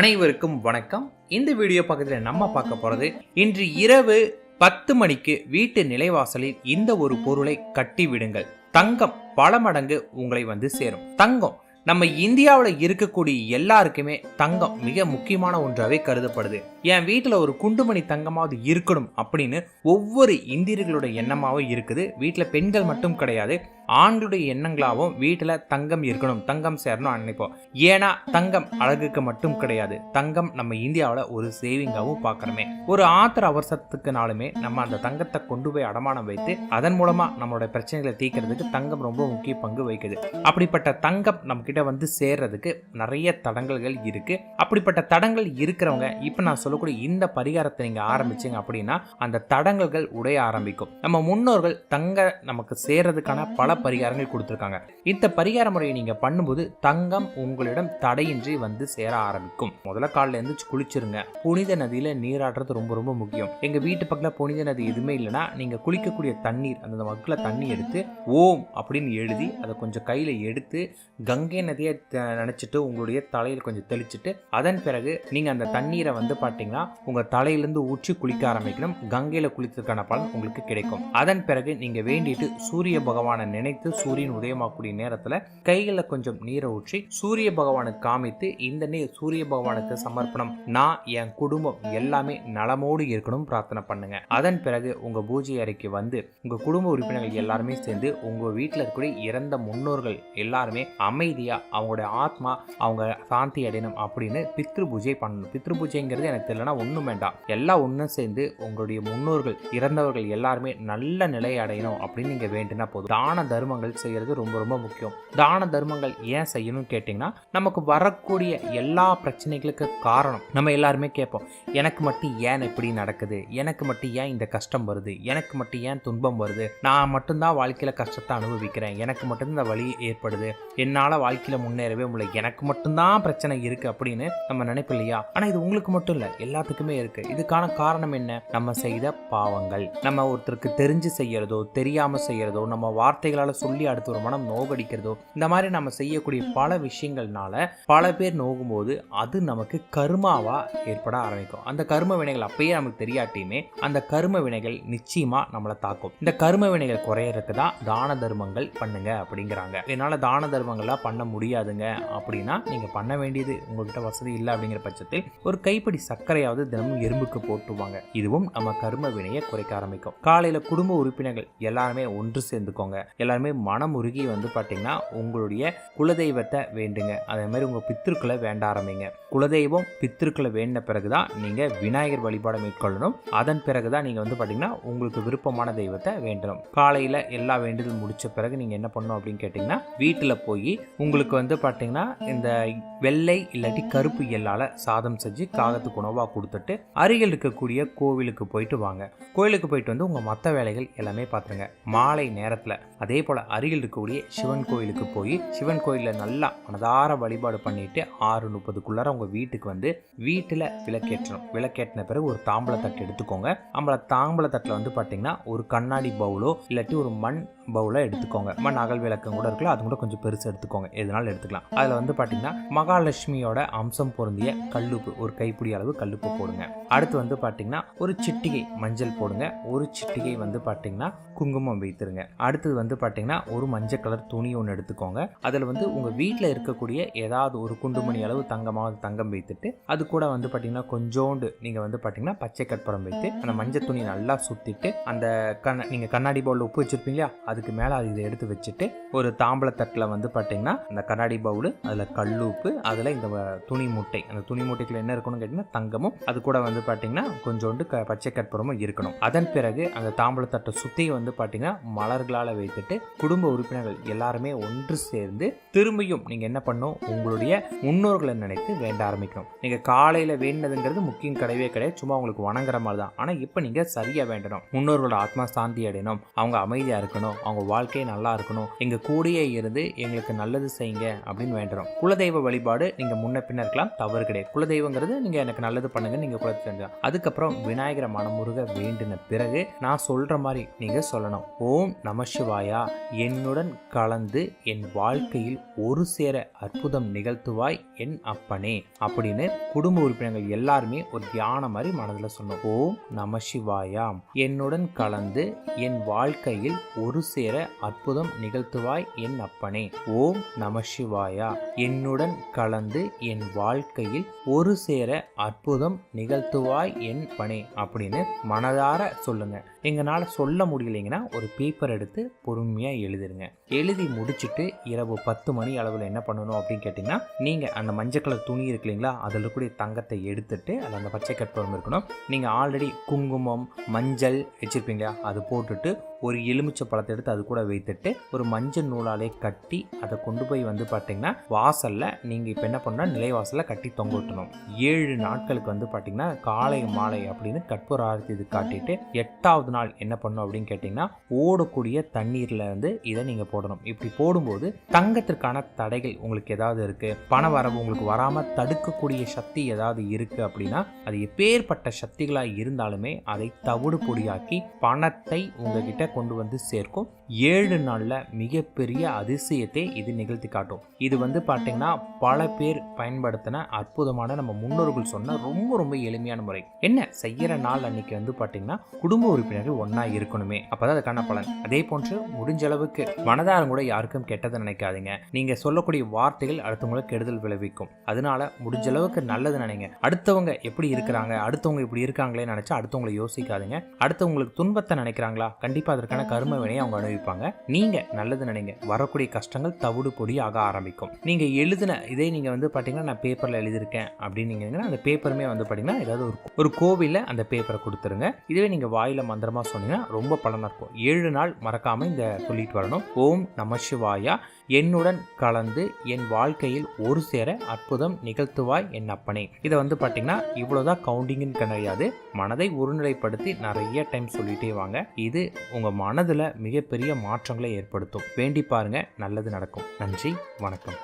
அனைவருக்கும் வணக்கம். இந்த வீடியோ பக்கத்தில் நம்ம பார்க்க போகிறது இன்று இரவு பத்து மணிக்கு வீட்டு நிலைவாசலில் இந்த ஒரு பொருளை கட்டி விடுங்கள். தங்கம் பல மடங்கு உங்களை வந்து சேரும். தங்கம் நம்ம இந்தியாவில் இருக்கக்கூடிய எல்லாருக்குமே தங்கம் மிக முக்கியமான ஒன்றாவே கருதப்படுது. என் வீட்டில் ஒரு குண்டுமணி தங்கமாவது இருக்கணும் அப்படின்னு ஒவ்வொரு இந்தியர்களோட எண்ணமாகவும் இருக்குது. வீட்டில் பெண்கள் மட்டும் கிடையாது. ஆண்களுடைய எண்ணங்களாகவும் வீட்டில் தங்கம் இருக்கணும் தங்கம் சேரணும் நினைப்போம். ஏன்னா தங்கம் அழகுக்கு மட்டும் கிடையாது. தங்கம் நம்ம இந்தியாவில் ஒரு சேவிங்காகவும் பார்க்குறோமே. ஒரு ஆத்திர அவசரத்துக்குனாலுமே நம்ம அந்த தங்கத்தை கொண்டு போய் அடமானம் வைத்து அதன் மூலமாக நம்மளோட பிரச்சனைகளை தீர்க்கறதுக்கு தங்கம் ரொம்ப முக்கிய பங்கு வகிக்குது. அப்படிப்பட்ட தங்கம் நம்மக்கிட்ட வந்து சேர்றதுக்கு நிறைய தடங்கல்கள் இருக்குது அப்படிப்பட்ட தடங்கள் இருக்கிறவங்க இப்போ நான் சொல்லக்கூடிய இந்த பரிகாரத்தை நீங்கள் ஆரம்பிச்சீங்க அப்படின்னா அந்த தடங்கல்கள் உடைய ஆரம்பிக்கும். நம்ம முன்னோர்கள் தங்க நமக்கு சேர்றதுக்கான பல பரிகாரங்கள் கொடுத்துருக்காங்க. இந்த பரிகார முறையை நீங்கள் பண்ணும்போது தங்கம் உங்களிடம் தடையின்றி வந்து சேர ஆரம்பிக்கும். முதல்ல காலில் எழுந்துச்சு குளிச்சிருங்க. புனித நதியில் நீராடுறது ரொம்ப ரொம்ப முக்கியம். எங்கள் வீட்டு பக்கத்தில் புனித நதி எதுவுமே இல்லைன்னா நீங்கள் குளிக்கக்கூடிய தண்ணீர் அந்த மக்கில் தண்ணி எடுத்து ஓம் அப்படின்னு எழுதி அதை கொஞ்சம் கையில் எடுத்து கங்கை நதியை த- உங்களுடைய தலையில் கொஞ்சம் தெளிச்சிட்டு அதன் பிறகு நீங்கள் அந்த தண்ணீரை வந்து பார்த்தீங்கன்னா உங்கள் தலையிலேருந்து ஊற்றி குளிக்க ஆரம்பிக்கணும். கங்கையில் குளித்ததுக்கான பலன் உங்களுக்கு கிடைக்கும். அதன் பிறகு நீங்கள் வேண்டிட்டு சூரிய பகவானை நினை நினைத்து சூரியன் உதயமாகக்கூடிய நேரத்தில் கையில் கொஞ்சம் நீரை ஊற்றி சூரிய பகவானுக்கு காமித்து இந்த நீர் சூரிய பகவானுக்கு சமர்ப்பணம். நான் என் குடும்பம் எல்லாமே நலமோடு இருக்கணும் பிரார்த்தனை பண்ணுங்க. அதன் பிறகு உங்க பூஜை அறைக்கு வந்து உங்க குடும்ப உறுப்பினர்கள் எல்லாருமே சேர்ந்து உங்க வீட்டில் இருக்கக்கூடிய இறந்த முன்னோர்கள் எல்லாருமே அமைதியா அவங்களுடைய ஆத்மா அவங்க சாந்தி அடையணும் அப்படின்னு பித்ரு பூஜை பண்ணணும். பித்ரு பூஜைங்கிறது எனக்கு தெரியலனா ஒன்றும் வேண்டாம். எல்லாம் ஒன்றும் சேர்ந்து உங்களுடைய முன்னோர்கள் இறந்தவர்கள் எல்லாருமே நல்ல நிலை அடையணும் அப்படின்னு நீங்க வேண்டுனா போதும். தான தர்மங்கள் செய்கிறது ரொம்ப ரொம்ப முக்கியம். தான தர்மங்கள் ஏன் செய்யணும்னு கேட்டிங்கன்னா நமக்கு வரக்கூடிய எல்லா பிரச்சனைகளுக்கு காரணம் நம்ம எல்லாருமே கேட்போம். எனக்கு மட்டும் ஏன் இப்படி நடக்குது? எனக்கு மட்டும் ஏன் இந்த கஷ்டம் வருது? எனக்கு மட்டும் ஏன் துன்பம் வருது? நான் மட்டும்தான் வாழ்க்கையில் கஷ்டத்தை அனுபவிக்கிறேன். எனக்கு மட்டும் இந்த வழி ஏற்படுது. என்னால் வாழ்க்கையில் முன்னேறவே முடியல. எனக்கு மட்டும்தான் பிரச்சனை இருக்குது அப்படின்னு நம்ம நினைப்போம் இல்லையா? ஆனால் இது உங்களுக்கு மட்டும் இல்லை. எல்லாத்துக்குமே இருக்குது இதுக்கான காரணம் என்ன? நம்ம செய்த பாவங்கள். நம்ம ஒருத்தருக்கு தெரிஞ்சு செய்கிறதோ தெரியாமல் செய்கிறதோ நம்ம வார்த்தைகளை வார்த்தைகளால் சொல்லி அடுத்து ஒரு மனம் நோகடிக்கிறதோ இந்த மாதிரி நம்ம செய்யக்கூடிய பல விஷயங்கள்னால பல பேர் நோகும்போது அது நமக்கு கருமாவா ஏற்பட ஆரம்பிக்கும். அந்த கரும வினைகள் அப்பயே நமக்கு தெரியாட்டியுமே அந்த கரும வினைகள் நிச்சயமா நம்மளை தாக்கும். இந்த கரும வினைகள் குறையறதுக்கு தான் தான தர்மங்கள் பண்ணுங்க அப்படிங்கிறாங்க. என்னால தான தர்மங்கள்லாம் பண்ண முடியாதுங்க அப்படின்னா நீங்க பண்ண வேண்டியது உங்ககிட்ட வசதி இல்லை அப்படிங்கிற பட்சத்தில் ஒரு கைப்பிடி சர்க்கரையாவது தினமும் எறும்புக்கு போட்டுவாங்க. இதுவும் நம்ம கரும வினையை குறைக்க ஆரம்பிக்கும். காலையில குடும்ப உறுப்பினர்கள் எல்லாருமே ஒன்று சேர்ந்துக்கோங்க. எல்லாருமே மனம் உருகி வந்து பார்த்தீங்கன்னா உங்களுடைய குலதெய்வத்தை வேண்டுங்க. அதே மாதிரி உங்கள் பித்திருக்களை வேண்ட ஆரம்பிங்க. குலதெய்வம் பித்திருக்களை வேண்டின பிறகுதான் நீங்கள் விநாயகர் வழிபாடை மேற்கொள்ளணும். அதன் பிறகு தான் நீங்கள் வந்து பார்த்தீங்கன்னா உங்களுக்கு விருப்பமான தெய்வத்தை வேண்டணும். காலையில் எல்லா வேண்டுதல் முடித்த பிறகு நீங்கள் என்ன பண்ணணும் அப்படின்னு கேட்டிங்கன்னா வீட்டில் போய் உங்களுக்கு வந்து பார்த்தீங்கன்னா இந்த வெள்ளை இல்லாட்டி கருப்பு எல்லால் சாதம் செஞ்சு காகத்துக்கு உணவாக கொடுத்துட்டு அருகில் இருக்கக்கூடிய கோவிலுக்கு போயிட்டு வாங்க. கோயிலுக்கு போயிட்டு வந்து உங்கள் மற்ற வேலைகள் எல்லாமே பார்த்துருங்க மாலை நேரத்தில் அதே போல் அருகில் இருக்கக்கூடிய சிவன் கோயிலுக்கு போய் சிவன் கோயிலில் நல்லா மனதார வழிபாடு பண்ணிட்டு ஆறு முப்பதுக்குள்ளார உங்கள் வீட்டுக்கு வந்து வீட்டில் விளக்கேற்றணும். விளக்கேற்றின பிறகு ஒரு தாம்பள தட்டு எடுத்துக்கோங்க. நம்மள தாம்பள தட்டில் வந்து பார்த்தீங்கன்னா ஒரு கண்ணாடி பவுலோ இல்லாட்டி ஒரு மண் பவுலை எடுத்துக்கோங்க. மண் அகல் விளக்கம் கூட இருக்கலாம் அது கூட கொஞ்சம் பெருசு எடுத்துக்கோங்க. எதுனாலும் எடுத்துக்கலாம். அதில் வந்து பார்த்தீங்கன்னா மகாலட்சுமியோட அம்சம் பொருந்திய கல்லுப்பு ஒரு கைப்பிடி அளவு கல்லுப்பு போடுங்க. அடுத்து வந்து பார்த்தீங்கன்னா ஒரு சிட்டிகை மஞ்சள் போடுங்க. ஒரு சிட்டிகை வந்து பார்த்தீங்கன்னா குங்குமம் வைத்துருங்க. அடுத்தது வந்து பார்த்தீங்கன்னா ஒரு மஞ்சள் கலர் துணி ஒன்று எடுத்துக்கோங்க. அதில் வந்து உங்கள் வீட்டில் இருக்கக்கூடிய ஏதாவது ஒரு குண்டுமணி அளவு தங்கமாவது தங்கம் வைத்துட்டு அது கூட வந்து பார்த்தீங்கன்னா கொஞ்சோண்டு நீங்கள் வந்து பார்த்தீங்கன்னா பச்சை கற்பூரம் வைத்து அந்த மஞ்சள் துணி நல்லா சுற்றிட்டு அந்த கண் நீங்கள் கண்ணாடி பவுலில் உப்பு வச்சுருப்பீங்களா அதுக்கு மேலே அது இதை எடுத்து வச்சுட்டு ஒரு தாம்பளத்தட்டில் வந்து பார்த்தீங்கன்னா அந்த கண்ணாடி பவுல் அதில் கல் உப்பு அதில் இந்த வ- துணி முட்டை. அந்த துணி மூட்டைக்குள்ள என்ன இருக்கணும்னு கேட்டிங்கன்னா தங்கமும் அது கூட வந்து பார்த்தீங்கன்னா கொஞ்சோண்டு க பச்சை கற்பூரமும் இருக்கணும். அதன் பிறகு அந்த தாம்பளத்தட்டை சுற்றி வந்து பார்த்தீங்கன்னா மலர்களால் வைத்துட்டு குடும்ப உறுப்பினர்கள் எல்லாருமே ஒன்று சேர்ந்து திரும்பியும் நீங்கள் என்ன பண்ணணும்? உங்களுடைய முன்னோர்களை நினைத்து வேண்ட ஆரம்பிக்கணும். நீங்கள் காலையில் வேண்டதுங்கிறது முக்கியம் கிடையவே கிடையாது. சும்மா உங்களுக்கு வணங்குற மாதிரி தான். ஆனால் இப்போ நீங்கள் சரியாக வேண்டணும். முன்னோர்களோட ஆத்மா சாந்தி அடையணும். அவங்க அமைதியாக இருக்கணும். அவங்க வாழ்க்கையை நல்லா இருக்கணும். எங்கள் கூடயே இருந்து எங்களுக்கு நல்லது செய்யுங்க அப்படின்னு வேண்டணும் குலதெய்வ வழிபாடு நீங்கள் முன்ன பின்ன இருக்கலாம். தவறு கிடையாது. குலதெய்வங்கிறது நீங்கள் எனக்கு நல்லது பண்ணுங்க நீங்கள் குலத்தை செஞ்சலாம் அதுக்கப்புறம் விநாயகரை மனமுருக வேண்டின பிறகு நான் சொல்கிற மாதிரி நீங்கள் சொல்லணும். ஓம் நம சிவாயா. என்னுடன் கலந்து என் வாழ்க்கையில் ஒரு சேர அற்புதம் நிகழ்த்துவாய் என் அப்பனே அப்படின்னு குடும்ப உறுப்பினர்கள் எல்லாருமே ஒரு தியானம் மாதிரி மனதில் சொன்னோம். ஓம் நம சிவாயாம். என்னுடன் கலந்து என் வாழ்க்கையில் ஒரு சேர அற்புதம் நிகழ்த்துவாய் என் அப்பனே ஓம் நம சிவாயா. என்னுடன் கலந்து என் வாழ்க்கையில் ஒரு சேர அற்புதம் நிகழ்த்துவாய் என் பனே அப்படின்னு மனதார சொல்லுங்க. எங்களால் சொல்ல முடியலைங்கன்னா ஒரு பேப்பர் எடுத்து பொறுமையாக எழுதிருங்க. எழுதி முடிச்சுட்டு இரவு பத்து மணி அளவில் என்ன பண்ணணும் அப்படின்னு கேட்டிங்கன்னா நீங்கள் அந்த மஞ்சள் கலர் துணி இருக்கு இல்லைங்களா அதில் இருக்கக்கூடிய தங்கத்தை எடுத்துட்டு அதில் அந்த பச்சை கற்பூரம் இருக்கணும். நீங்கள் ஆல்ரெடி குங்குமம் மஞ்சள் வச்சுருப்பீங்களா அது போட்டுட்டு ஒரு எலுமிச்சை பழத்தை எடுத்து அது கூட வைத்துட்டு ஒரு மஞ்சள் நூலாலே கட்டி அதை கொண்டு போய் வந்து பார்த்தீங்கன்னா வாசலில் நீங்கள் இப்போ என்ன பண்ணால் நிலைவாசலில் கட்டி தொங்க விட்டணும் ஏழு நாட்களுக்கு வந்து பார்த்தீங்கன்னா காலை மாலை அப்படின்னு கற்பூர ஆரத்தி இது காட்டிட்டு எட்டாவது நாள் என்ன பண்ணும் அப்படின்னு கேட்டிங்கன்னா ஓடக்கூடிய தண்ணீரில் வந்து இதை நீங்கள் போடணும். இப்படி போடும்போது தங்கத்திற்கான தடைகள் உங்களுக்கு ஏதாவது இருக்குது பண வரவு உங்களுக்கு வராமல் தடுக்கக்கூடிய சக்தி ஏதாவது இருக்குது அப்படின்னா அது எப்பேற்பட்ட சக்திகளாக இருந்தாலுமே அதை தவிடு பொடியாக்கி பணத்தை உங்ககிட்ட கொண்டு வந்து சேர்க்கும். ஏழு நாளில் மிகப்பெரிய அதிசயத்தை இது நிகழ்த்தி காட்டும். இது வந்து பார்த்தீங்கன்னா பல பேர் பயன்படுத்தின அற்புதமான நம்ம முன்னோர்கள் சொன்ன ரொம்ப ரொம்ப எளிமையான முறை. என்ன? செய்யற நாள் அன்னைக்கு வந்து பார்த்தீங்கன்னா குடும்ப உறுப்பினர்கள் ஒன்றா இருக்கணுமே. அப்போதான் அதுக்கான பலன். அதே போன்று முடிஞ்ச அளவுக்கு மனதாரம் கூட யாருக்கும் கெட்டதை நினைக்காதீங்க. நீங்க சொல்லக்கூடிய வார்த்தைகள் அடுத்தவங்களுக்கு கெடுதல் விளைவிக்கும். அதனால முடிஞ்ச அளவுக்கு நல்லது நினைங்க. அடுத்தவங்க எப்படி இருக்கிறாங்க? அடுத்தவங்க இப்படி இருக்காங்களே நினைச்சா அடுத்தவங்களை யோசிக்காதீங்க. அடுத்தவங்களுக்கு துன்பத்தை நினைக்கிறாங்களா? கண்டிப்பா அதற்கான கரும வினையை அவங்க அனுபவிப்பாங்க. நீங்க நல்லது நினைங்க. வரக்கூடிய கஷ்டங்கள் தவிடு பொடி ஆக ஆரம்பிக்கும். நீங்க எழுதின இதே நீங்க வந்து பாத்தீங்கன்னா நான் பேப்பர்ல எழுதியிருக்கேன் அப்படின்னு நீங்க அந்த பேப்பருமே வந்து பாத்தீங்கன்னா ஏதாவது ஒரு ஒரு கோவிலில் அந்த பேப்பரை கொடுத்துருங்க. இதுவே நீங்க வாயில மந்திரமா சொன்னீங்கன்னா ரொம்ப பலனா இருக்கும். ஏழு நாள் மறக்காம இந்த சொல்லிட்டு வரணும். ஓம் நம சிவாயா. என்னுடன் கலந்து என் வாழ்க்கையில் ஒரு சேர அற்புதம் நிகழ்த்துவாய் என் அப்பனே. இதை வந்து பார்த்தீங்கன்னா இவ்வளோதான் கவுண்டிங்னு கிடையாது. மனதை ஒருநிலைப்படுத்தி நிறைய டைம் சொல்லிட்டே வாங்க. இது உங்கள் மனதில் மிகப்பெரிய மாற்றங்களை ஏற்படுத்தும். வேண்டி பாருங்க. நல்லது நடக்கும். நன்றி. வணக்கம்.